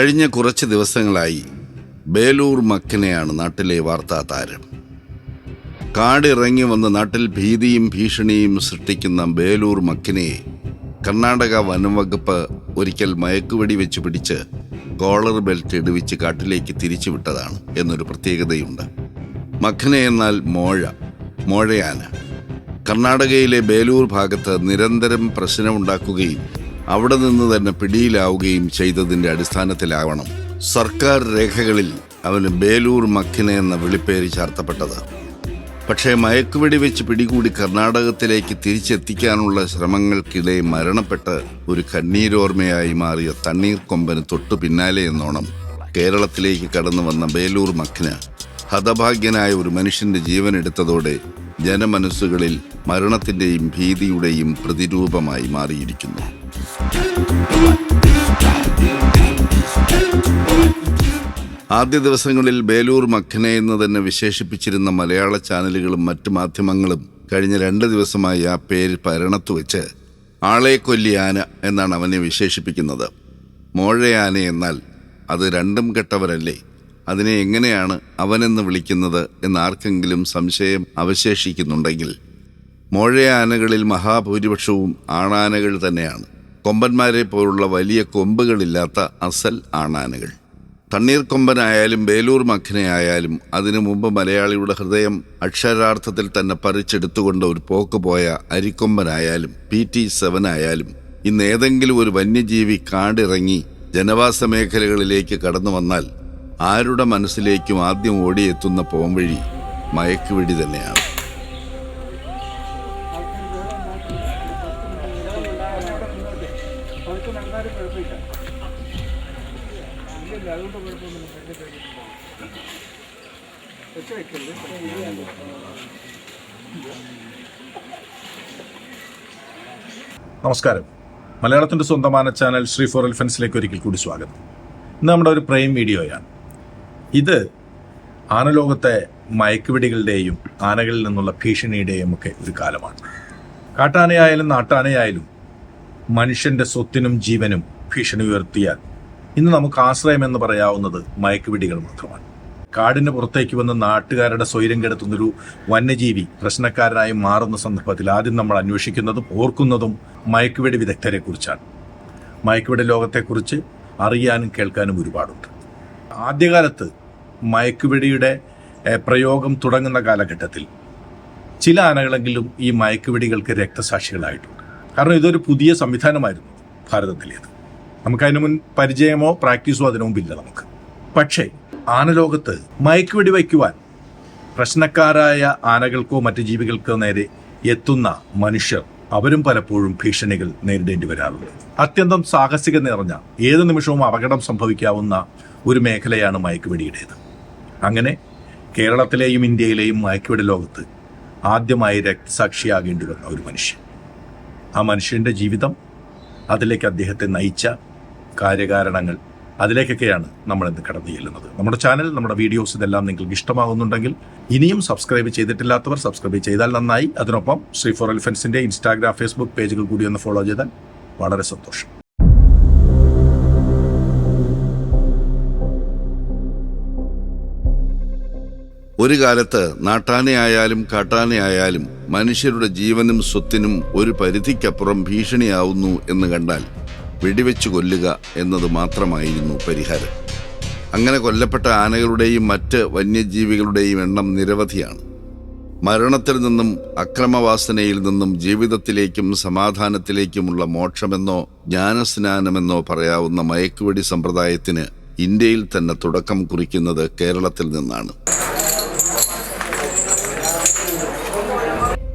കഴിഞ്ഞ കുറച്ച് ദിവസങ്ങളായി ബേലൂർ മക്കനെയാണ് നാട്ടിലെ വാർത്താ താരം. കാടിറങ്ങി വന്ന് നാട്ടിൽ ഭീതിയും ഭീഷണിയും സൃഷ്ടിക്കുന്ന ബേലൂർ മക്കിനെ കർണാടക വനംവകുപ്പ് ഒരിക്കൽ മയക്കുവെടി വെച്ച് പിടിച്ച് കോളർ ബെൽറ്റ് ഇടുവിച്ച് കാട്ടിലേക്ക് തിരിച്ചു വിട്ടതാണ് എന്നൊരു പ്രത്യേകതയുണ്ട്. മഖനെ എന്നാൽ മോഴ മോഴയാന. കർണാടകയിലെ ബേലൂർ ഭാഗത്ത് നിരന്തരം പ്രശ്നമുണ്ടാക്കുകയും അവിടെ നിന്ന് തന്നെ പിടിയിലാവുകയും ചെയ്തതിന്റെ അടിസ്ഥാനത്തിലാവണം. സർക്കാർ രേഖകളിൽ അവന് ബേലൂർ മഖിനെ എന്ന വിളിപ്പേര് ചാർത്തപ്പെട്ടത്. പക്ഷേ മയക്കുവെടി വെച്ച് പിടികൂടി കർണാടകത്തിലേക്ക് തിരിച്ചെത്തിക്കാനുള്ള ശ്രമങ്ങൾക്കിടെ മരണപ്പെട്ട് ഒരു കണ്ണീരോർമ്മയായി മാറിയ തണ്ണീർ കൊമ്പന് തൊട്ടു പിന്നാലെ എന്നോണം കേരളത്തിലേക്ക് കടന്നു വന്ന ബേലൂർ മഖിന് ഹതഭാഗ്യനായ ഒരു മനുഷ്യന്റെ ജീവൻ എടുത്തതോടെ ജനമനസ്സുകളിൽ മരണത്തിന്റെയും ഭീതിയുടെയും പ്രതിരൂപമായി മാറിയിരിക്കുന്നു. ആദ്യ ദിവസങ്ങളിൽ ബേലൂർ മഖനെ എന്ന് തന്നെ വിശേഷിപ്പിച്ചിരുന്ന മലയാള ചാനലുകളും മറ്റു മാധ്യമങ്ങളും കഴിഞ്ഞ രണ്ട് ദിവസമായി ആ പേര് പരണത്തു വെച്ച് ആളെ കൊല്ലിയാന എന്നാണ് അവനെ വിശേഷിപ്പിക്കുന്നത്. മോഴയാന എന്നാൽ അത് രണ്ടും കെട്ടവരല്ലേ? അതിനെ എങ്ങനെയാണ് അവനെന്ന് വിളിക്കുന്നത് എന്ന് ആർക്കെങ്കിലും സംശയം അവശേഷിക്കുന്നുണ്ടെങ്കിൽ. മോഴയാനകളിൽ മഹാഭൂരിപക്ഷവും ആണാനകൾ തന്നെയാണ്. കൊമ്പന്മാരെ പോലുള്ള വലിയ കൊമ്പുകളില്ലാത്ത അസൽ ആണാനകൾ. തണ്ണീർക്കൊമ്പനായാലും ബേലൂർ മഖനയായാലും അതിനു മുമ്പ് മലയാളിയുടെ ഹൃദയം അക്ഷരാർത്ഥത്തിൽ തന്നെ പറിച്ചെടുത്തുകൊണ്ട് ഒരു പോക്ക് പോയ അരിക്കൊമ്പനായാലും പി ടി സെവൻ ആയാലും ഇന്ന് ഏതെങ്കിലും ഒരു വന്യജീവി കാടിറങ്ങി ജനവാസ മേഖലകളിലേക്ക് കടന്നു വന്നാൽ ആരുടെ മനസ്സിലേക്കും ആദ്യം ഓടിയെത്തുന്ന പോംവഴി മയക്കുവെടി തന്നെയാണ്. നമസ്കാരം. മലയാളത്തിന്റെ സ്വന്തമാന ചാനൽ ശ്രീ ഫോർ എൽഫൻസിലേക്ക് ഒരിക്കൽ കൂടി സ്വാഗതം. ഇന്ന് നമ്മുടെ ഒരു പ്രൈം വീഡിയോയാണ്. ഇത് ആനലോകത്തെ മയക്കുവെടികളുടെയും ആനകളിൽ നിന്നുള്ള ഭീഷണിയുടെയും ഒക്കെ ഒരു കാലമാണ്. കാട്ടാനയായാലും നാട്ടാനയായാലും മനുഷ്യന്റെ സ്വത്തിനും ജീവനും ഭീഷണി ഉയർത്തിയാൽ ഇന്ന് നമുക്ക് ആശ്രയം എന്ന് പറയാവുന്നത് മയക്കുവെടികൾ മാത്രമാണ്. കാടിന് പുറത്തേക്ക് വന്ന് നാട്ടുകാരുടെ സ്വൈരം കെടുത്തുന്നൊരു വന്യജീവി പ്രശ്നക്കാരനായി മാറുന്ന സന്ദർഭത്തിൽ ആദ്യം നമ്മൾ അന്വേഷിക്കുന്നതും ഓർക്കുന്നതും മയക്കുവെടി വിദഗ്ധരെ കുറിച്ചാണ് മയക്കുവെടി ലോകത്തെക്കുറിച്ച് അറിയാനും കേൾക്കാനും ഒരുപാടുണ്ട്. ആദ്യകാലത്ത് മയക്കുവെടിയുടെ പ്രയോഗം തുടങ്ങുന്ന കാലഘട്ടത്തിൽ ചില ആനകളെങ്കിലും ഈ മയക്കുവെടികൾക്ക് രക്തസാക്ഷികളായിട്ടുണ്ട്. കാരണം ഇതൊരു പുതിയ സംവിധാനമായിരുന്നു ഭാരതത്തിലേത്. നമുക്കതിന് മുൻ പരിചയമോ പ്രാക്ടീസോ അതിനു മുമ്പില്ല നമുക്ക്. പക്ഷേ ആനലോകത്ത് മയക്ക് വെടിവയ്ക്കുവാൻ പ്രശ്നക്കാരായ ആനകൾക്കോ മറ്റു ജീവികൾക്കോ നേരെ എത്തുന്ന മനുഷ്യർ അവരും പലപ്പോഴും ഭീഷണികൾ നേരിടേണ്ടി വരാറുണ്ട്. അത്യന്തം സാഹസിക നിറഞ്ഞ ഏത് നിമിഷവും അപകടം സംഭവിക്കാവുന്ന ഒരു മേഖലയാണ് മയക്കുവെടിയുടേത്. അങ്ങനെ കേരളത്തിലെയും ഇന്ത്യയിലെയും മയക്കുവെടി ലോകത്ത് ആദ്യമായി രക്തസാക്ഷിയാകേണ്ടി വന്ന ഒരു മനുഷ്യൻ. ആ മനുഷ്യന്റെ ജീവിതം അതിലേക്ക് അദ്ദേഹത്തെ നയിച്ച കാര്യകാരണങ്ങൾ അതിലേക്കൊക്കെയാണ് നമ്മൾ ഇന്ന് കടന്നു ചെല്ലുന്നത്. നമ്മുടെ ചാനൽ നമ്മുടെ വീഡിയോസ് ഇതെല്ലാം നിങ്ങൾക്ക് ഇഷ്ടമാകുന്നുണ്ടെങ്കിൽ ഇനിയും സബ്സ്ക്രൈബ് ചെയ്തിട്ടില്ലാത്തവർ സബ്സ്ക്രൈബ് ചെയ്താൽ നന്നായി. അതിനൊപ്പം ശ്രീ ഫോർ എലിഫൻസിന്റെ ഇൻസ്റ്റാഗ്രാം ഫേസ്ബുക്ക് പേജുകൾ കൂടി ഒന്ന് ഫോളോ ചെയ്താൽ വളരെ സന്തോഷം. ഒരു കാലത്ത് നാട്ടാനയായാലും കാട്ടാനയായാലും മനുഷ്യരുടെ ജീവനും സ്വത്തിനും ഒരു പരിധിക്കപ്പുറം ഭീഷണിയാവുന്നു എന്ന് കണ്ടാൽ വെടിവെച്ച് കൊല്ലുക എന്നത് മാത്രമായിരുന്നു പരിഹാരം. അങ്ങനെ കൊല്ലപ്പെട്ട ആനകളുടെയും മറ്റ് വന്യജീവികളുടെയും എണ്ണം നിരവധിയാണ്. മരണത്തിൽ നിന്നും അക്രമവാസനയിൽ നിന്നും ജീവിതത്തിലേക്കും സമാധാനത്തിലേക്കുമുള്ള മോക്ഷമെന്നോ ജ്ഞാനസ്നാനമെന്നോ പറയാവുന്ന മയക്കുവെടി സമ്പ്രദായത്തിന് ഇന്ത്യയിൽ തന്നെ തുടക്കം കുറിക്കുന്നത് കേരളത്തിൽ നിന്നാണ്.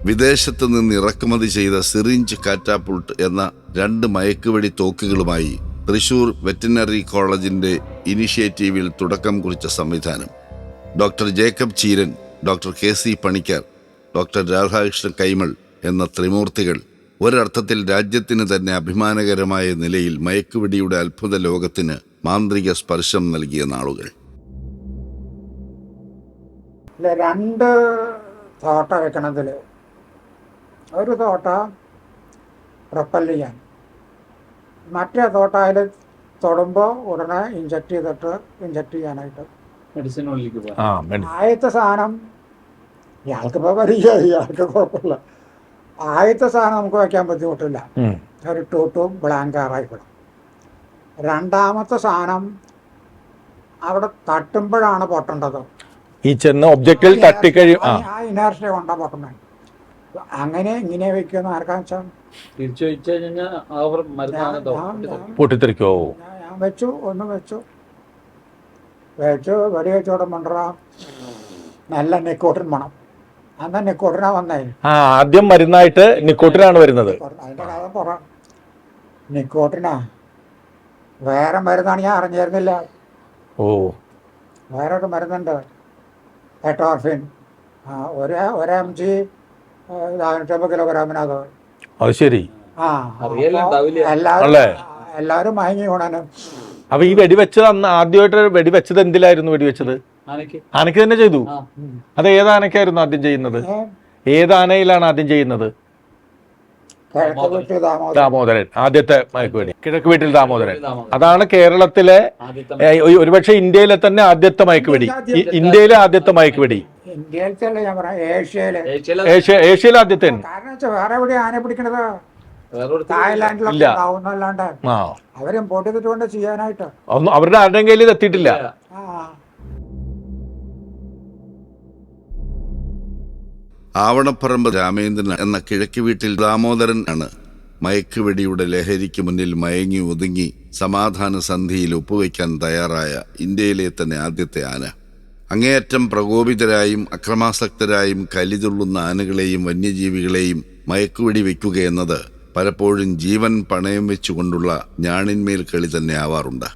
വിദേശത്ത് നിന്ന് ഇറക്കുമതി ചെയ്ത സിറിഞ്ച് കാറ്റാപ്പുൾട്ട് എന്ന രണ്ട് മയക്കുവെടി തോക്കുകളുമായി തൃശൂർ വെറ്റിനറി കോളേജിന്റെ ഇനിഷ്യേറ്റീവിൽ തുടക്കം കുറിച്ച സംവിധാനം. Doctor Jacob Cheeran doctor K C Panicker doctor Radhakrishna Kaimal എന്ന ത്രിമൂർത്തികൾ ഒരർത്ഥത്തിൽ രാജ്യത്തിന് തന്നെ അഭിമാനകരമായ നിലയിൽ മയക്കുവെടിയുടെ അത്ഭുത ലോകത്തിന് മാന്ത്രിക സ്പർശം നൽകിയ നാളുകൾ. രണ്ട് തോട്ട വെക്കണതിൽ ഒരു തോട്ട പ്രപ്പൽ ചെയ്യാൻ മറ്റേ തോട്ട അതിൽ തൊടുമ്പോൾ ഉടനെ ഇഞ്ചക്ട് ചെയ്തിട്ട് ഇഞ്ചക്ട് ചെയ്യാനായിട്ട്. ആദ്യത്തെ സാധനം ഇയാൾക്കിപ്പോൾ പരിചയം ഇയാൾക്ക് കുഴപ്പമില്ല. ആദ്യത്തെ സാധനം നമുക്ക് വയ്ക്കാൻ ബുദ്ധിമുട്ടില്ല. ഒരു ടൂട്ടും ബ്ലാങ്ക് ആറായിക്കണം രണ്ടാമത്തെ സാധനം അവിടെ തട്ടുമ്പോഴാണ് പൊട്ടേണ്ടത്. ഈ ചെന്ന ഒബ്ജക്റ്റിൽ തട്ടിക്കഴിയും ആ. ആ ഇനേർഷ്യ കൊണ്ടാ പൊട്ടുന്നത്. അങ്ങനെ ഇങ്ങനെ വെക്കുന്ന ആർക്കാ വെച്ചാൽ തിരിച്ചു വെച്ച് കഴിഞ്ഞാൽ അവർ മരുന്നാണ് ഞാൻ- ഞാൻ- പൊട്ടിത്തെറിക്കോ? ഞാൻ- വെച്ചു ഒന്ന് വെച്ചു. വെച്ചു വെടി വെച്ചോടെ മണ്ടറ നല്ല നിക്കോട്ടിൻ മണം. അന്ന് നെക്കോട്ടിനാ വന്നേ. ആ ആദ്യം മരുന്നായിട്ട് നിക്കോട്ടിനാണ് വരുന്നത്. അതിന്റെ കഥ പറ. നിക്കോട്ടിനാ. വേറെ മരുന്നാണ് ഞാൻ അറിഞ്ഞിരുന്നില്ല. ഓ. വേറൊരു മരുന്നുണ്ട്. എട്ടോർഫിൻ ഒരു ഒരു എം ജി നാനൂറ്റമ്പത് കിലോഗ്രാമിനത് അത് ശരി. ആ അല്ലേ? എല്ലാവരും മയങ്ങി കൊണാനും അപ്പൊ ഈ വെടിവെച്ചത് അന്ന് ആദ്യമായിട്ട് വെടിവെച്ചത് എന്തിലായിരുന്നു വെടിവെച്ചത്? ആനയ്ക്ക്. തന്നെ ചെയ്തു? അത് ഏത് ആനയ്ക്കായിരുന്നു ആദ്യം ചെയ്യുന്നത്? ഏതാനയിലാണ് ഏത് ആനയിലാണ് ആദ്യം ചെയ്യുന്നത്? ദാമോദരൻ. ആദ്യത്തെ മയക്കുവെടി കിഴക്ക് വീട്ടിൽ ദാമോദരൻ. അതാണ് കേരളത്തിലെ ഒരുപക്ഷെ ഇന്ത്യയിലെ തന്നെ ആദ്യത്തെ മയക്കുവെടി ഇന്ത്യയിലെ ആദ്യത്തെ മയക്കുവെടി ഇന്ത്യയിലത്തെ ഞാൻ പറയാം ഏഷ്യയിലെ. ഏഷ്യ ഏഷ്യയിലെ ആദ്യത്തെ കാരണം വെച്ചാൽ വേറെ എവിടെയാ ആന പിടിക്കണത്? തായ്ലാന്റിലൊക്കെ. ഉണ്ടാവുന്നല്ലാണ്ട് അവരും പൊട്ടിട്ട് കൊണ്ട് ചെയ്യാനായിട്ട്. ഒന്നും അവരുടെ ആരുടെയും കയ്യിൽ എത്തിയിട്ടില്ല. ആ. ആവണപ്പറമ്പ് രാമേന്ദ്രൻ എന്ന കിഴക്ക് വീട്ടിൽ ദാമോദരൻ ആണ് മയക്കുവെടിയുടെ ലഹരിക്ക് മുന്നിൽ മയങ്ങി ഒതുങ്ങി സമാധാന സന്ധിയിൽ ഒപ്പുവെക്കാൻ തയ്യാറായ ഇന്ത്യയിലെ തന്നെ ആദ്യത്തെ ആന. അങ്ങേയറ്റം പ്രകോപിതരായും അക്രമാസക്തരായും കലിതുള്ളുന്ന ആനകളെയും വന്യജീവികളെയും മയക്കുവെടി വയ്ക്കുക എന്നത് പലപ്പോഴും ജീവൻ പണയം വെച്ചുകൊണ്ടുള്ള ഞാണിന്മേൽ കളി തന്നെ ആവാറുണ്ട്.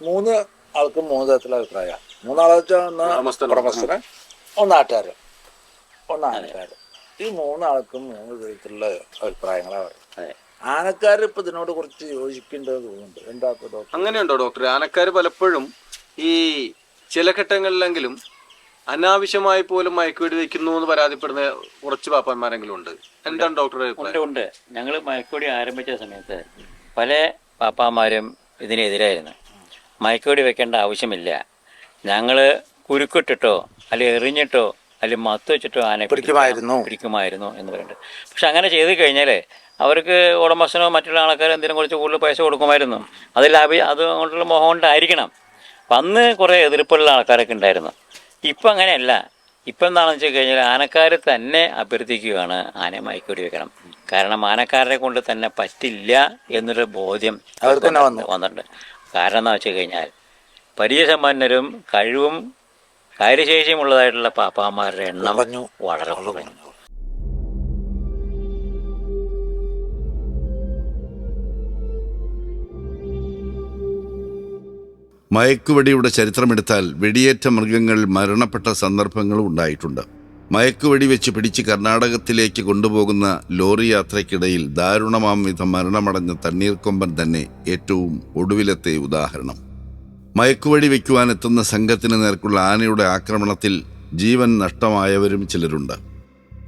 മൂന്ന് ആൾക്കും മൂന്ന് തരത്തിലുള്ള അഭിപ്രായമാണ്. മൂന്നാളെ വെച്ചാൽ ഉടമസ്ഥന് ഒന്ന് നാട്ടുകാർ ഒന്ന് ആനക്കാർ ഈ മൂന്നാൾക്കും മൂന്ന് വിധത്തിലുള്ള അഭിപ്രായങ്ങളാണ് പറയുന്നത്. ആനക്കാർ ഇപ്പൊ ഇതിനോട് കുറച്ച് യോജിക്കേണ്ടത് തോന്നുന്നുണ്ട്. എന്താ ഡോക്ടർ അങ്ങനെയുണ്ടോ ഡോക്ടർ ആനക്കാർ പലപ്പോഴും ഈ ചില ഘട്ടങ്ങളിലെങ്കിലും അനാവശ്യമായി പോലും മയക്കുവെടി വെക്കുന്നു എന്ന് പരാതിപ്പെടുന്ന കുറച്ച് പാപ്പന്മാരെങ്കിലും ഉണ്ട്. എന്താണ് ഡോക്ടറെ ഉണ്ട് അഭിപ്രായം? ഉണ്ട്. ഞങ്ങൾ മയക്കുവെടി ആരംഭിച്ച സമയത്ത് പല പാപ്പാമാരും ഇതിനെതിരായിരുന്നു. മയക്കുവെടി വെക്കേണ്ട ആവശ്യമില്ല. ഞങ്ങൾ കുരുക്കിട്ടിട്ടോ അല്ലെങ്കിൽ എറിഞ്ഞിട്ടോ അല്ലെങ്കിൽ മത്ത് വെച്ചിട്ടോ ആനെ പിടിക്കുമായിരുന്നു. പിടിക്കുമായിരുന്നു എന്ന് പറയുന്നുണ്ട്. പക്ഷെ അങ്ങനെ ചെയ്ത് കഴിഞ്ഞാൽ അവർക്ക് ഉടമസ്ഥനോ മറ്റുള്ള ആൾക്കാരോ എന്തെങ്കിലും കുറച്ച് കൂടുതൽ പൈസ കൊടുക്കുമായിരുന്നു. അത് ലാഭി അതുകൊണ്ടുള്ള മോഹം കൊണ്ടായിരിക്കണം. അപ്പം അന്ന് കുറേ എതിർപ്പുള്ള ആൾക്കാരൊക്കെ ഉണ്ടായിരുന്നു. ഇപ്പം അങ്ങനെയല്ല. ഇപ്പം എന്താണെന്ന് വെച്ച് കഴിഞ്ഞാൽ ആനക്കാർ തന്നെ അഭ്യർത്ഥിക്കുകയാണ് ആനയെ മയക്കുവെടി വെക്കണം. കാരണം ആനക്കാരെ കൊണ്ട് തന്നെ പറ്റില്ല എന്നൊരു ബോധ്യം അവർക്ക് തന്നെ വന്നു. വന്നിട്ടുണ്ട്. കാരണം എന്താ വെച്ച് കഴിഞ്ഞാൽ പരിചയസമ്പന്നരും കഴിവും കാര്യശേഷിയും ഉള്ളതായിട്ടുള്ള പാപ്പാമാരുടെ എണ്ണം കുറഞ്ഞു. വളരെ കുറഞ്ഞു. മയക്കുവെടിയുടെ ചരിത്രമെടുത്താൽ വെടിയേറ്റ മൃഗങ്ങൾ മരണപ്പെട്ട സന്ദർഭങ്ങളും ഉണ്ടായിട്ടുണ്ട്. മയക്കുവെടി വെച്ച് പിടിച്ച് കർണാടകത്തിലേക്ക് കൊണ്ടുപോകുന്ന ലോറി യാത്രയ്ക്കിടയിൽ ദാരുണമാം വിധം മരണമടഞ്ഞ തണ്ണീർക്കൊമ്പൻ തന്നെ ഏറ്റവും ഒടുവിലത്തെ ഉദാഹരണം. മയക്കുവെടി വയ്ക്കുവാനെത്തുന്ന സംഘത്തിന് നേർക്കുള്ള ആനയുടെ ആക്രമണത്തിൽ ജീവൻ നഷ്ടമായവരും ചിലരുണ്ട്.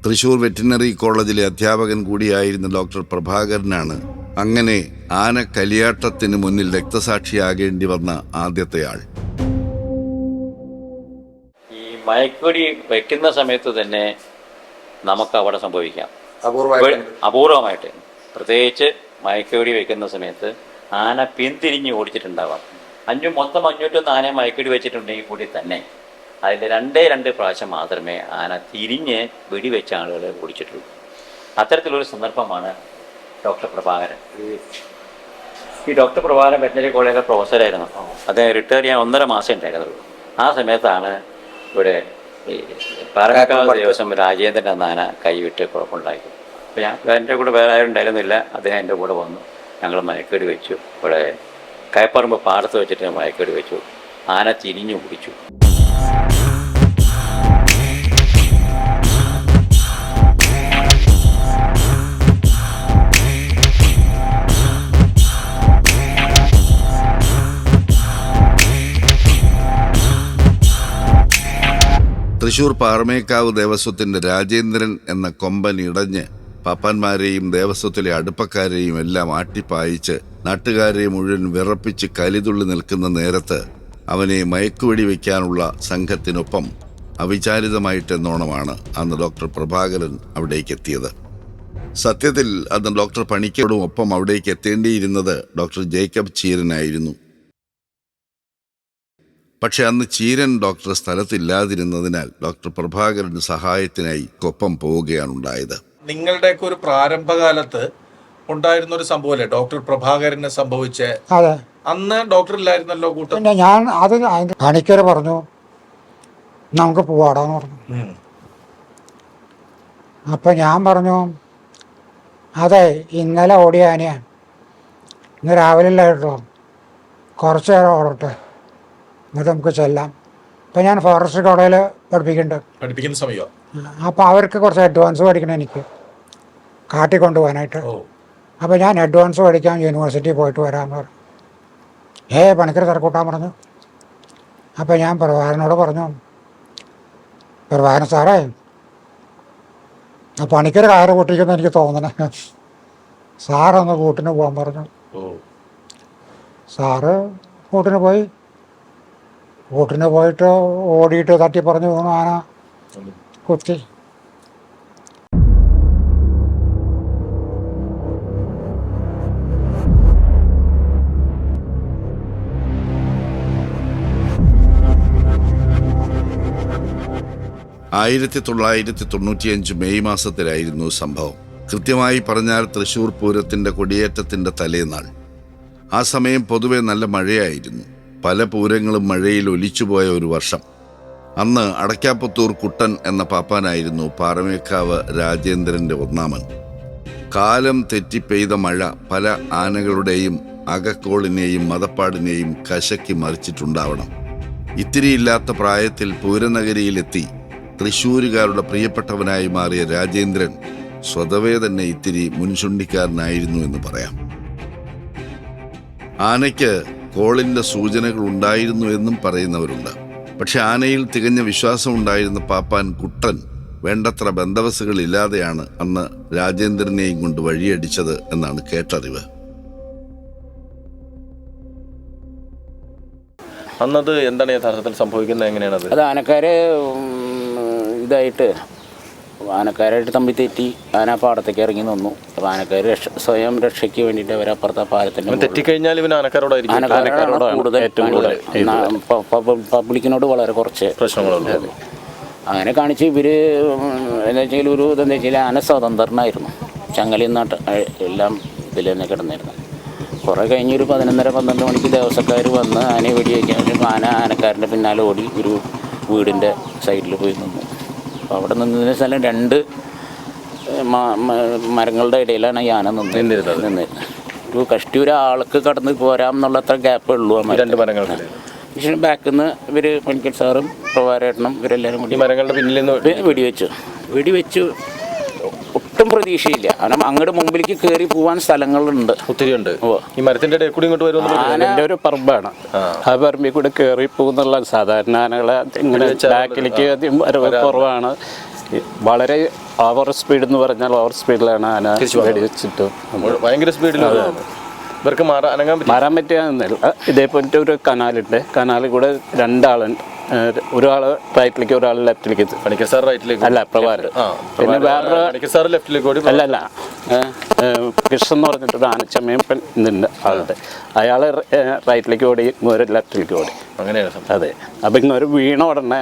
തൃശൂർ വെറ്റിനറി കോളേജിലെ അധ്യാപകൻ കൂടിയായിരുന്ന ഡോക്ടർ പ്രഭാകരനാണ് അങ്ങനെ ആന കലിയാട്ടത്തിന് മുന്നിൽ രക്തസാക്ഷിയാകേണ്ടി വന്ന ആദ്യത്തെ ആൾ. ഈ മയക്കുവടി വയ്ക്കുന്ന സമയത്ത് തന്നെ നമുക്ക് അവിടെ സംഭവിക്കാം. അപൂർവമായിട്ട്. അപൂർവമായിട്ട്. പ്രത്യേകിച്ച് മയക്കുവടി വയ്ക്കുന്ന സമയത്ത് ആന പിന്തിരിഞ്ഞ് ഓടിച്ചിട്ടുണ്ടാവാം. അഞ്ഞു മൊത്തം അഞ്ഞൂറ്റൊന്ന് ആനയെ മയക്കിടി വെച്ചിട്ടുണ്ടെങ്കിൽ കൂടി തന്നെ. അതിൽ രണ്ടേ രണ്ട് പ്രാവശ്യം മാത്രമേ ആന തിരിഞ്ഞ് വെടിവെച്ച ആളുകളെ ഓടിച്ചിട്ടുള്ളൂ അത്തരത്തിലൊരു സന്ദർഭമാണ് ഡോക്ടർ പ്രഭാകരൻ. ഈ ഡോക്ടർ പ്രഭാകരൻ വെറ്റനറി കോളേജിലെ പ്രൊഫസറായിരുന്നു. അദ്ദേഹം റിട്ടയർ ചെയ്യാൻ ഒന്നര മാസം ഉണ്ടായിരുന്നുള്ളൂ. ആ സമയത്താണ് ഇവിടെ ഈ പാറക്കാവ് ദിവസം രാജേന്ദ്രൻ എന്ന ആന കൈവിട്ട് കുഴപ്പമുണ്ടായി അപ്പോൾ ഞാൻ എന്റെ കൂടെ വേറെ ആരും ഉണ്ടായിരുന്നില്ല. അദ്ദേഹം എന്റെ കൂടെ വന്നു. ഞങ്ങൾ മയക്കേടി വെച്ചു. ഇവിടെ കയപ്പറമ്പ് പാടത്ത് വെച്ചിട്ട് ഞാൻ മയക്കേട് വെച്ചു. ആന തിരിഞ്ഞു പിടിച്ചു തൃശൂർ പാറമേക്കാവ് ദേവസ്വത്തിന്റെ രാജേന്ദ്രൻ എന്ന കൊമ്പൻ ഇടഞ്ഞ് പാപ്പാന്മാരെയും ദേവസ്വത്തിലെ അടുപ്പക്കാരെയും എല്ലാം ആട്ടിപ്പായിച്ച് നാട്ടുകാരെ മുഴുവൻ വിറപ്പിച്ച് കലിതുള്ളി നിൽക്കുന്ന നേരത്ത് അവനെ മയക്കുവെടി വയ്ക്കാനുള്ള സംഘത്തിനൊപ്പം അവിചാരിതമായിട്ടെന്നോണമാണ് അന്ന് ഡോക്ടർ പ്രഭാകരൻ അവിടേക്ക് എത്തിയത് സത്യത്തിൽ അന്ന് ഡോക്ടർ പണിക്കരോടും ഒപ്പം അവിടേക്ക് എത്തേണ്ടിയിരുന്നത് ഡോക്ടർ ജേക്കബ് ചീരനായിരുന്നു. പക്ഷെ അന്ന് ചീരൻ ഡോക്ടർ സ്ഥലത്തില്ലാതിരുന്നതിനാൽ ഡോക്ടർ പ്രഭാകരൻ സഹായത്തിനായി കൊപ്പം പോവുകയാണ് ഉണ്ടായത് നിങ്ങളുടെയൊക്കെ ഒരു പ്രാരംഭകാലത്ത് ഉണ്ടായിരുന്ന ഒരു സംഭവമല്ലേ? ഡോക്ടർ പ്രഭാകരനെ സംഭവിച്ച അന്ന് ഡോക്ടർ ഇല്ലായിരുന്നല്ലോ കൂട്ടം? പിന്നെ ഞാൻ അത് പണിക്കർ പറഞ്ഞു നമുക്ക് പോവാടാന്ന് പറഞ്ഞു. അപ്പൊ ഞാൻ പറഞ്ഞു അതെ ഇന്നലെ ഓടിയ ആനയാണ് ഇന്ന് രാവിലെ ഇല്ലായിട്ടോ കുറച്ച് നേരം ഓടട്ടെ. എന്നിട്ട് നമുക്ക് ചെല്ലാം. ഇപ്പം ഞാൻ ഫോറസ്റ്റ് കോളേജിൽ പഠിപ്പിക്കുന്നുണ്ട്. പഠിപ്പിക്കുന്ന സമയം അപ്പോൾ അവർക്ക് കുറച്ച് അഡ്വാൻസ് പഠിക്കണം എനിക്ക്. കാട്ടി കൊണ്ടുപോകാനായിട്ട്. അപ്പോൾ ഞാൻ അഡ്വാൻസ് പഠിക്കാൻ യൂണിവേഴ്സിറ്റി പോയിട്ട് വരാമെന്ന് പറഞ്ഞു. ഏ പണിക്കർ തിരക്കൂട്ടാൻ പറഞ്ഞു. അപ്പോൾ ഞാൻ പ്രഭാകരനോട് പറഞ്ഞു പ്രഭാകരൻ സാറേ ആ പണിക്കർ കയറ് പൊട്ടിക്കുന്ന എനിക്ക് തോന്നണേ. സാറൊന്ന് കൂട്ടിന് പോകാൻ പറഞ്ഞു. സാറ് കൂട്ടിന് പോയി. കൂട്ടിന് പോയിട്ട് ഓടിയിട്ട് തട്ടി പറഞ്ഞു പോകുന്നു ആന. കുത്തി. ആയിരത്തി തൊള്ളായിരത്തി തൊണ്ണൂറ്റിയഞ്ച് മെയ് മാസത്തിലായിരുന്നു സംഭവം. കൃത്യമായി പറഞ്ഞാൽ തൃശൂർ പൂരത്തിന്റെ കൊടിയേറ്റത്തിന്റെ തലേനാൾ ആ സമയം പൊതുവെ നല്ല മഴയായിരുന്നു. പല പൂരങ്ങളും മഴയിൽ ഒലിച്ചുപോയ ഒരു വർഷം. അന്ന് അടക്കാപ്പത്തൂർ കുട്ടൻ എന്ന പാപ്പാനായിരുന്നു പാറമേക്കാവ് രാജേന്ദ്രന്റെ ഒന്നാമൻ. കാലം തെറ്റി പെയ്ത മഴ പല ആനകളുടെയും അകക്കോളിനെയും മതപ്പാടിനെയും കശക്കി മറിച്ചിട്ടുണ്ടാവണം. ഇത്തിരിയില്ലാത്ത പ്രായത്തിൽ പൂരനഗരിയിലെത്തി തൃശൂരുകാരുടെ പ്രിയപ്പെട്ടവനായി മാറിയ രാജേന്ദ്രൻ സ്വതവേ തന്നെ ഇത്തിരി മുൻചുണ്ടിക്കാരനായിരുന്നു എന്ന് പറയാം. ആനയ്ക്ക് കോളിന്റെ സൂചനകൾ ഉണ്ടായിരുന്നു എന്നും പറയുന്നവരുണ്ട്. പക്ഷെ ആനയിൽ തികഞ്ഞ വിശ്വാസമുണ്ടായിരുന്ന പാപ്പാൻ കുട്ടൻ വേണ്ടത്ര ബന്ധവസുകളില്ലാതെയാണ് അന്ന് രാജേന്ദ്രനെയും കൊണ്ട് വഴിയടിച്ചത് എന്നാണ് കേട്ടറിവ്. അന്നത് എന്താണ് യഥാർത്ഥത്തിൽ സംഭവിക്കുന്നത്? എങ്ങനെയാണത്? അത് ആനക്കാര് ഇതായിട്ട് ആനക്കാരായിട്ട് തമ്പി തെറ്റി. ആന പാടത്തേക്ക് ഇറങ്ങി നിന്നു. അപ്പോൾ ആനക്കാർ രക്ഷ സ്വയം രക്ഷയ്ക്ക് വേണ്ടിയിട്ട് അവർ അപ്പുറത്തെ പാലത്തിന്റെ തെറ്റിക്കഴിഞ്ഞാൽ ഇവൻ ആനക്കാരോടായിരിക്കും. ആനക്കാരോടാണ് കൂടുതൽ കൂടുതൽ പബ്ലിക്കിനോട് വളരെ കുറച്ച് പ്രശ്നങ്ങളുള്ളൂ അങ്ങനെ കാണിച്ച് ഇവർ എന്താ വെച്ചാൽ ഒരു ഇതെന്താ വെച്ചാൽ ആന സ്വതന്ത്രനായിരുന്നു ചങ്ങലയിൽ നാട്ട് എല്ലാം ഇതിൽ തന്നെ കിടന്നിരുന്നു കുറേ കഴിഞ്ഞ് ഒരു പതിനൊന്നര പന്ത്രണ്ട് മണിക്ക് ദേവസക്കാർ വന്ന് ആനയെ വെടിവെക്കാൻ വേണ്ടി ആന ആനക്കാരന്റെ പിന്നാലെ ഓടി ഒരു വീടിന്റെ സൈഡിൽ പോയി നിന്നു. അപ്പോൾ അവിടെ നിന്നതിന് സ്ഥലം രണ്ട് മരങ്ങളുടെ ഇടയിലാണ് ഈ ആന നിന്ന് നിന്നിരുന്നത്. നിന്നിരുന്നത് ഒരു കഷ്ടി ഒരാൾക്ക് കടന്ന് പോരാം എന്നുള്ള അത്ര ഗ്യാപ്പേ ഉള്ളൂ ആ രണ്ട് മരങ്ങൾ പക്ഷേ ബാക്കിൽ നിന്ന് ഇവർ പണിക്കൽ സാറും പ്രഭാരേട്ടനും ഇവരെല്ലാവരും കൂടി മരങ്ങളുടെ പിന്നിൽ നിന്ന് വെടിവെച്ചു. വെടിവെച്ചു. ഒട്ടും പ്രതീക്ഷയില്ല. കാരണം അങ്ങോട്ട് മുമ്പിലേക്ക് കയറി പോവാൻ സ്ഥലങ്ങളുണ്ട്. ഒത്തിരി ഉണ്ട് ഈ മരത്തിന്റെ ഇടയിൽ കൂടി ഇങ്ങോട്ട് വരുമെന്ന് ആനന്റെ ഒരു പറമ്പാണ്. ആ. പറമ്പിൽ കൂടെ കയറി പോകുന്നുള്ള സാധാരണ ആനകളെ ഇങ്ങനെ ബാക്കിലേക്ക് വരവ് കുറവാണ്. വളരെ ഓവർ സ്പീഡ് എന്ന് പറഞ്ഞാൽ ഓവർ സ്പീഡിലാണ് ആന വെടിവെച്ചിട്ട് ഭയങ്കര സ്പീഡിൽ ഇവർക്ക് മാറാൻ പറ്റുക ഇതേപോലത്തെ ഒരു കനാലുണ്ട്. കനാലിൽ കൂടെ രണ്ടാളുണ്ട് ഒരാൾ റൈറ്റിലേക്ക് ഒരാൾ ലെഫ്റ്റിലേക്ക് പണിക്കർ സാർ റൈറ്റിലേക്ക് അല്ല പ്രഭാരം ആ പിന്നെ വേറൊരു പണിക്കർ സാർ ലെഫ്റ്റിലേക്ക് ഓടി അല്ല അല്ല കൃഷ്ണൻ എന്ന് പറഞ്ഞിട്ടൊരു ആനച്ചമ്മയും ഇതുണ്ട് ആളുടെ അയാൾ റൈറ്റിലേക്ക് ഓടി ഇങ്ങോട്ട് ലെഫ്റ്റിലേക്ക് ഓടി. അങ്ങനെയാണ് അതെ. അപ്പം ഇങ്ങോട്ട് വീണ ഉടനെ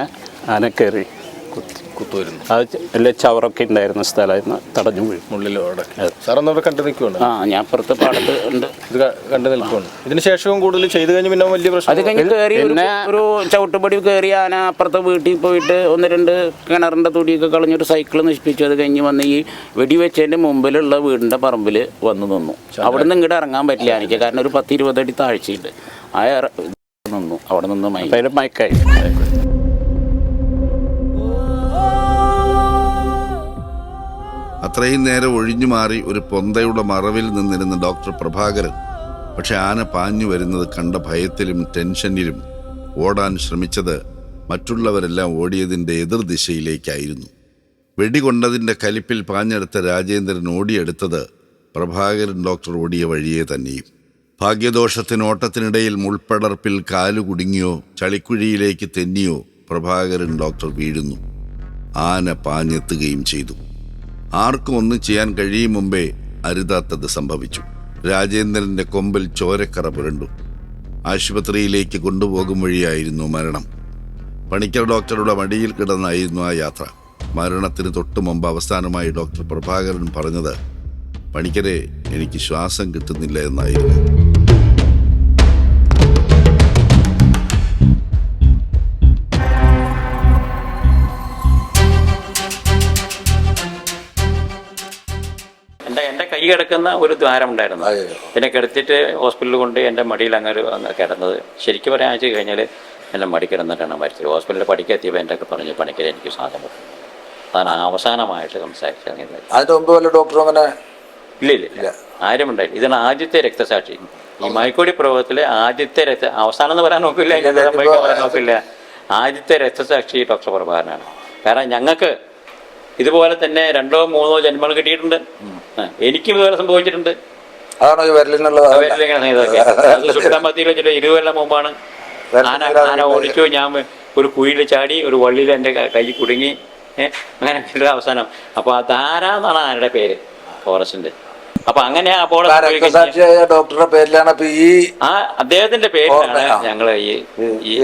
ആന കയറി കുത്തി കുത്തു അത് വലിയ ചവറൊക്കെ ഉണ്ടായിരുന്ന സ്ഥലമായിരുന്നു തടഞ്ഞു വീഴും മുള്ളിലോടെ സാർ ഒന്ന് കണ്ടു നിൽക്കുവാണ്? ആ ഞാൻ പുറത്ത് പാടത്ത് ഉണ്ട്. ഇത് കണ്ടു നിൽക്കുവാണ്. ഇതിന് ശേഷവും കൂടുതൽ ചെയ്തു കഴിഞ്ഞ് പിന്നെ വലിയ അത് പ്രശ്നം കഴിഞ്ഞ് കയറി ഒരു- പിന്നെ- ഒരു ചവിട്ടുപടി കയറി ആന അപ്പുറത്തെ വീട്ടിൽ പോയിട്ട് ഒന്ന് രണ്ട് കിണറിന്റെ തുടിയൊക്കെ കളഞ്ഞൊരു സൈക്കിൾ നശിപ്പിച്ചു. അത് കഴിഞ്ഞ് വന്ന് ഈ വെടിവെച്ചതിന്റെ മുമ്പിലുള്ള വീടിന്റെ പറമ്പിൽ വന്ന് നിന്നു. അവിടെ നിന്ന് ഇങ്ങോട്ട് ഇറങ്ങാൻ പറ്റില്ല എനിക്ക് കാരണം ഒരു പത്ത് ഇരുപതടി താഴ്ചയുണ്ട്. ആ നിന്നു. അവിടെ നിന്ന് മയക്കായി. അത്രയും നേരം ഒഴിഞ്ഞു മാറി ഒരു പൊന്തയുടെ മറവിൽ നിന്നിരുന്ന ഡോക്ടർ പ്രഭാകരൻ. പക്ഷെ ആന പാഞ്ഞു വരുന്നത് കണ്ട ഭയത്തിലും ടെൻഷനിലും ഓടാൻ ശ്രമിച്ചത് മറ്റുള്ളവരെല്ലാം ഓടിയതിന്റെ എതിർദിശയിലേക്കായിരുന്നു വെടികൊണ്ടതിന്റെ കലിപ്പിൽ പാഞ്ഞെടുത്ത രാജേന്ദ്രൻ ഓടിയെടുത്തത് പ്രഭാകരൻ ഡോക്ടർ ഓടിയ വഴിയെ തന്നെയും. ഭാഗ്യദോഷത്തിന് ഓട്ടത്തിനിടയിൽ മുൾപ്പടർപ്പിൽ കാലു കുടുങ്ങിയോ ചളിക്കുഴിയിലേക്ക് തെന്നിയോ പ്രഭാകരൻ ഡോക്ടർ വീഴുന്നു. ആന പാഞ്ഞെത്തുകയും ചെയ്തു. ആർക്കും ഒന്നും ചെയ്യാൻ കഴിയും മുമ്പേ അരുതാത്തത് സംഭവിച്ചു. രാജേന്ദ്രന്റെ കൊമ്പിൽ ചോരക്കറ പുരണ്ടു. ആശുപത്രിയിലേക്ക് കൊണ്ടുപോകും വഴിയായിരുന്നു മരണം. പണിക്കർ ഡോക്ടറുടെ മടിയിൽ കിടന്നായിരുന്നു ആ യാത്ര. മരണത്തിന് തൊട്ടു മുമ്പ് അവസാനമായി ഡോക്ടർ പ്രഭാകരൻ പറഞ്ഞത് പണിക്കരെ എനിക്ക് ശ്വാസം കിട്ടുന്നില്ല എന്നായിരുന്നു. കിടക്കുന്ന ഒരു ദ്വാരം ഉണ്ടായിരുന്നു. എന്നെ പിന്നെ കിടത്തിയിട്ട് ഹോസ്പിറ്റലിൽ കൊണ്ട് എന്റെ മടിയിൽ അങ്ങനെ കിടന്നത്. ശരിക്കും പറയാൻ വെച്ച് കഴിഞ്ഞാൽ എന്റെ മടി കിടന്നിട്ടാണ് മരിച്ചത്. ഹോസ്പിറ്റലിൽ പഠിക്കെത്തിയപ്പോൾ എന്റെ ഒക്കെ പറഞ്ഞ് പണിക്കരെ എനിക്ക് സാധനം അതാണ് അവസാനമായിട്ട് സംസാരിച്ചത് അതിന്റെ മുമ്പ് വല്ല ഡോക്ടറും അങ്ങനെ ഇല്ല ഇല്ല ഇല്ല. ആരും ഉണ്ടായില്ല. ഇതാണ് ആദ്യത്തെ രക്തസാക്ഷി. ഈ മൈക്കോടി പ്രയോഗത്തിലെ ആദ്യത്തെ രക്ത അവസാനം എന്ന് പറയാൻ നോക്കില്ല പറയാൻ നോക്കില്ല. ആദ്യത്തെ രക്തസാക്ഷി ഡോക്ടർ പ്രഭാകരനാണ്. കാരണം ഞങ്ങൾക്ക് ഇതുപോലെ തന്നെ രണ്ടോ മൂന്നോ ജന്മങ്ങൾ കിട്ടിയിട്ടുണ്ട്. എനിക്കും ഇതുപോലെ സംഭവിച്ചിട്ടുണ്ട്. അതാണോ ഈ വിരലിനുള്ളത്? വെച്ചിട്ട് ഇരുപത് മുമ്പാണ്. ആന ആന ഓടിച്ചു ഞാൻ ഒരു കുഴിയിൽ ചാടി ഒരു വള്ളിയിൽ എന്റെ കൈ കുടുങ്ങി. അങ്ങനെ അവസാനം. അപ്പോൾ ആ ധാര എന്നാണ് ആനയുടെ പേര്? ഫോറസ്റ്റിന്റെ അപ്പൊ അങ്ങനെ അപ്പോൾ ഡോക്ടറുടെ പേരിലാണ് ഈ ആ അദ്ദേഹത്തിന്റെ പേരിലാണ് ഞങ്ങൾ ഈ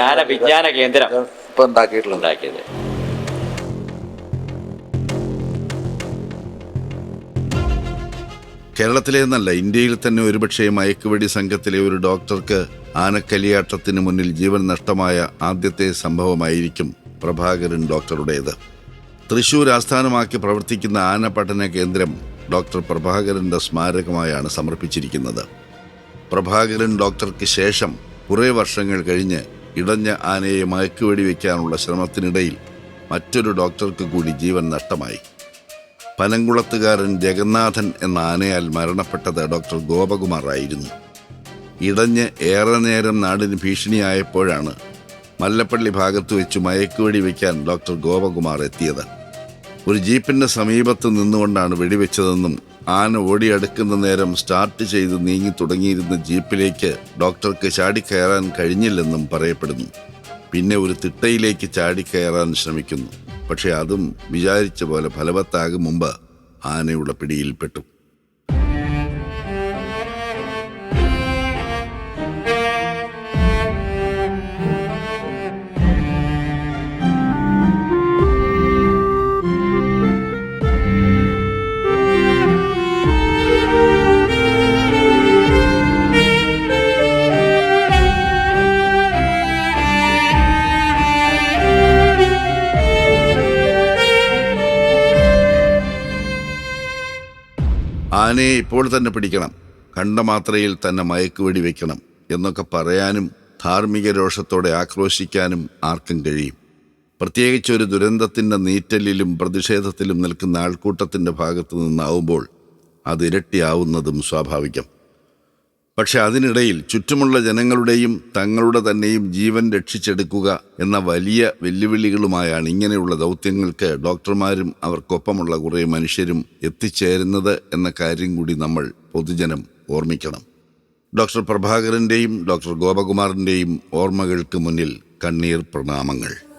യാന വിജ്ഞാന കേന്ദ്രം ഇപ്പൊ ഉണ്ടാക്കിയിട്ടുള്ളത്. ഉണ്ടാക്കിയത്. കേരളത്തിലെ എന്നല്ല ഇന്ത്യയിൽ തന്നെ ഒരുപക്ഷെ മയക്കുവെടി സംഘത്തിലെ ഒരു ഡോക്ടർക്ക് ആനക്കലിയാട്ടത്തിന് മുന്നിൽ ജീവൻ നഷ്ടമായ ആദ്യത്തെ സംഭവമായിരിക്കും പ്രഭാകരൻ ഡോക്ടറുടേത്. തൃശൂർ ആസ്ഥാനമാക്കി പ്രവർത്തിക്കുന്ന ആന പഠന കേന്ദ്രം ഡോക്ടർ പ്രഭാകരന്റെ സ്മാരകമായാണ് സമർപ്പിച്ചിരിക്കുന്നത്. പ്രഭാകരൻ ഡോക്ടർക്ക് ശേഷം കുറേ വർഷങ്ങൾ കഴിഞ്ഞ് ഇടഞ്ഞ ആനയെ മയക്കുവെടി വയ്ക്കാനുള്ള ശ്രമത്തിനിടയിൽ മറ്റൊരു ഡോക്ടർക്ക് കൂടി ജീവൻ നഷ്ടമായി. പനങ്കുളത്തുകാരൻ ജഗന്നാഥൻ എന്ന ആനയാൽ മരണപ്പെട്ടത് ഡോക്ടർ ഗോപകുമാർ ആയിരുന്നു. ഇടഞ്ഞ് ഏറെ നേരം നാടിന് ഭീഷണിയായപ്പോഴാണ് മല്ലപ്പള്ളി ഭാഗത്ത് വെച്ച് മയക്കുവെടി വയ്ക്കാൻ ഡോക്ടർ ഗോപകുമാർ എത്തിയത്. ഒരു ജീപ്പിന്റെ സമീപത്ത് നിന്നുകൊണ്ടാണ് വെടിവെച്ചതെന്നും ആന ഓടിയടുക്കുന്ന നേരം സ്റ്റാർട്ട് ചെയ്ത് നീങ്ങി തുടങ്ങിയിരുന്ന ജീപ്പിലേക്ക് ഡോക്ടർക്ക് ചാടിക്കയറാൻ കഴിഞ്ഞില്ലെന്നും പറയപ്പെടുന്നു. പിന്നെ ഒരു തിട്ടയിലേക്ക് ചാടിക്കയറാൻ ശ്രമിക്കുന്നു. പക്ഷെ അതും വിചാരിച്ച പോലെ ഫലവത്താകും മുമ്പ് ആനയുടെ പിടിയിൽപ്പെട്ടു. ആനയെ ഇപ്പോൾ തന്നെ പിടിക്കണം. കണ്ട മാത്രയിൽ തന്നെ മയക്കുവെടി വെക്കണം എന്നൊക്കെ പറയാനും ധാർമ്മിക രോഷത്തോടെ ആക്രോശിക്കാനും ആർക്കും കഴിയും. പ്രത്യേകിച്ച് ഒരു ദുരന്തത്തിന്റെ നീറ്റലിലും പ്രതിഷേധത്തിലും നിൽക്കുന്ന ആൾക്കൂട്ടത്തിന്റെ ഭാഗത്തു നിന്നാവുമ്പോൾ അത് ഇരട്ടിയാവുന്നതും സ്വാഭാവികം. പക്ഷെ അതിനിടയിൽ ചുറ്റുമുള്ള ജനങ്ങളുടെയും തങ്ങളുടെ തന്നെയും ജീവൻ രക്ഷിച്ചെടുക്കുക എന്ന വലിയ വെല്ലുവിളികളുമായാണ് ഇങ്ങനെയുള്ള ദൗത്യങ്ങൾക്ക് ഡോക്ടർമാരും അവർക്കൊപ്പമുള്ള കുറേ മനുഷ്യരും എത്തിച്ചേരുന്നത് എന്ന കാര്യം കൂടി നമ്മൾ പൊതുജനം ഓർമ്മിക്കണം. ഡോക്ടർ പ്രഭാകരന്റെയും ഡോക്ടർ ഗോപകുമാറിന്റെയും ഓർമ്മകൾക്ക് മുന്നിൽ കണ്ണീർ പ്രണാമങ്ങൾ.